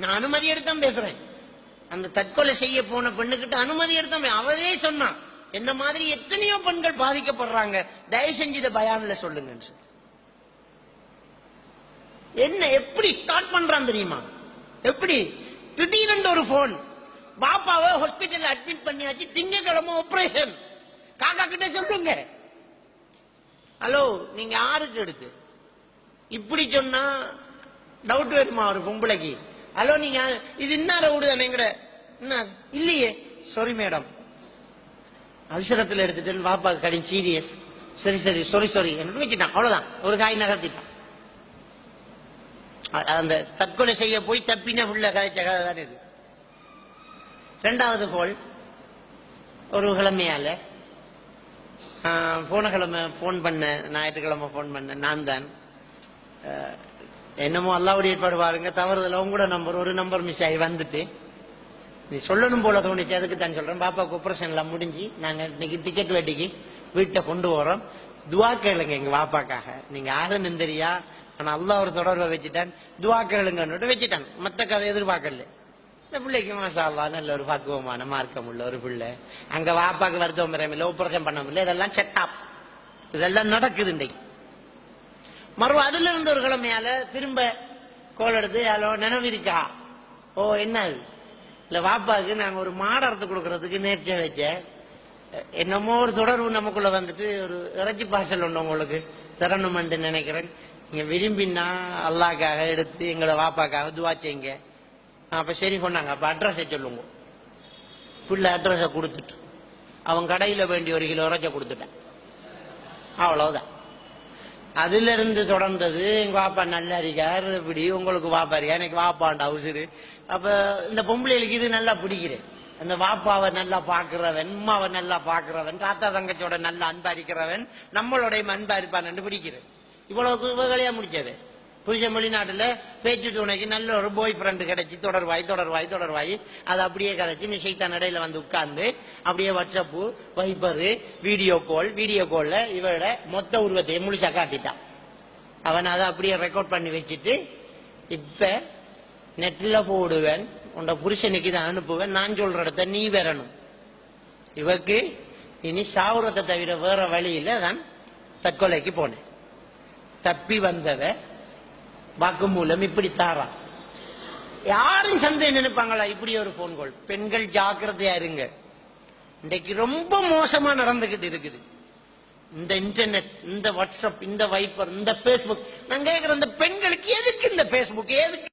நான் அனுமதி எடுத்தான் பேசுறேன். அந்த தற்கொலை செய்ய போன பெண்ணுக்கிட்ட அனுமதி எடுத்தான் அவதே சொன்னான் என்ன மாதிரி எத்தனையோ பெண்கள் பாதிக்கப்படுறாங்க. தயவு செஞ்சு இதை பயான்ல சொல்லுங்கன்னு என்ன எப்படி ஸ்டார்ட் பண்றான் தெரியுமா? எப்படி? திடீரென்று ஒரு போன் பாப்பாவை ஹாஸ்பிட்டல் அட்மிட் பண்ணியாச்சு. திங்கக்கிழமை ஆபரேஷன் காக்கா கிட்ட சொல்லுங்க. ஹலோ நீங்க யாருக்கு எடுக்கு இப்படி சொன்னா டவுட் வருமா ஒரு பொம்பளைக்கு? ஹலோ நீங்க இது இன்னார வீடு தானே எங்கட என்ன இல்லையே. சாரி மேடம் அவசரத்தில் எடுத்துட்டு பாப்பா கடி சீரியஸ் சரி சரி சாரி சாரி என்று வச்சுட்டான் அவ்வளவுதான். ஒரு காய் நகர்த்திட்டான். அந்த தற்கொலை செய்ய போய் தப்பின உள்ள கதைச்ச கதை தான் இது. ரெண்டாவது கோல் ஒரு கிழமையால. போன கிழமை ஃபோன் பண்ண ஞாயிற்றுக்கிழமை ஃபோன் பண்ண நான் தான். என்னமோ அல்லாவுடைய ஏற்பாடு பாருங்க தவறுதல. உங்களோட நம்பர் ஒரு நம்பர் மிஸ் ஆகி வந்துட்டு. நீ சொல்லணும் போல தோணுச்சு அதுக்கு தான் சொல்றேன். பாப்பாவுக்கு ஆப்ரேஷன் எல்லாம் முடிஞ்சு நாங்க இன்னைக்கு டிக்கெட் வெட்டிக்கு வீட்டை கொண்டு வரோம் துவா கேளுங்க எங்க பாப்பாக்காக. நீங்க யாருன்னு நிந்திரியா? ஆனா அல்லா ஒரு தொடர்பை வச்சுட்டான். துவா கேளுங்கன்னு வச்சுட்டான். மத்த கதை எதிர்பார்க்கல. இந்த பிள்ளைக்கு மாஷா அல்லாஹ் நல்ல ஒரு பக்குவமான மார்க்கம் உள்ள ஒரு பிள்ளை. அங்க வாப்பாக்கு வருத்தம் பெறாமல் ஆப்ரேஷன் பண்ண முடியல. இதெல்லாம் செட்டப் இதெல்லாம் நடக்குது இன்றைக்கு மறுபடியும் அதுல இருந்து ஒரு கிழமையால திரும்ப கோல் எடுத்து ஹலோ நினைவிருக்கா ஓ என்ன அது? இல்ல வாப்பாவுக்கு நாங்க ஒரு மாடரத்து கொடுக்கறதுக்கு நேர்ச்சியா வச்ச என்னமோ ஒரு தொடர்பு நமக்குள்ள வந்துட்டு ஒரு இறைச்சி பாசல் உண்டு உங்களுக்கு. தரணுமென்று நினைக்கிறேன். நீங்க விரும்பினா அல்லாக்காக எடுத்து எங்களை வாப்பாக்காக துவா செய்யுங்க. அப்ப சரி சொன்னாங்க. அப்ப அட்ரஸை சொல்லுங்க. பிள்ளை அட்ரஸை கொடுத்துட்டு அவன் கடையில வேண்டிய ஒரு கிலோ இறைச்ச கொடுத்துட்டேன். அவ்வளவுதான். அதிலிருந்து தொடர்ந்தது. எங்க வாப்பா நல்லா இருக்கார் இப்படி உங்களுக்கு வாப்பா இருக்கா? எனக்கு வாப்பாண்ட அவசரு அப்ப இந்த பொம்பளைகளுக்கு இது நல்லா பிடிக்கிறேன். அந்த வாப்பாவை நல்லா பாக்குறவன் உமாவை நல்லா பாக்குறவன் தாத்தா தங்கச்சியோட நல்லா அன்பா இருக்கிறவன் நம்மளுடைய அன்பா இருப்பான் பிடிக்கிறேன். இவ்வளவு வேலையா முடிச்சது? புருஷன் வெளிநாட்டுல பேச்சு துணைக்கு நல்ல ஒரு பாய் ஃப்ரெண்டு கிடைச்சி தொடர்வாய் தொடர்வாய் தொடர்வாய். அதை அப்படியே கதைச்சு நீ சைத்தான் இடையில வந்து உட்கார்ந்து அப்படியே WhatsApp Viber video call video கால்ல இவரோட மொத்த உருவத்தையும் முழுசா காட்டிட்டான். அவன் அதை அப்படியே ரெக்கார்ட் பண்ணி வச்சுட்டு இப்ப நெட்ல போடுவேன் உன்னோட புருஷனுக்கு இதை அனுப்புவேன் நான் சொல்ற இடத்த நீ வரணும். இவருக்கு இனி சாவுரத்தை தவிர வேற வழியில தான் தற்கொலைக்கு போனேன். தப்பி வந்தவன் வாக்குமூலம் இப்படி தாரான் யாரும் சந்தேகம் நினைப்பாங்களா? இப்படி ஒரு போன் கால் பெண்கள் ஜாக்கிரதையா இருங்க. இன்றைக்கு ரொம்ப மோசமா நடந்துகிட்டு இருக்குது. இந்த இன்டர்நெட் இந்த வாட்ஸ்அப் இந்த வைப்பர் இந்த பேஸ்புக் நான் கேட்கிற இந்த பெண்களுக்கு எதுக்கு இந்த பேஸ்புக் எதுக்கு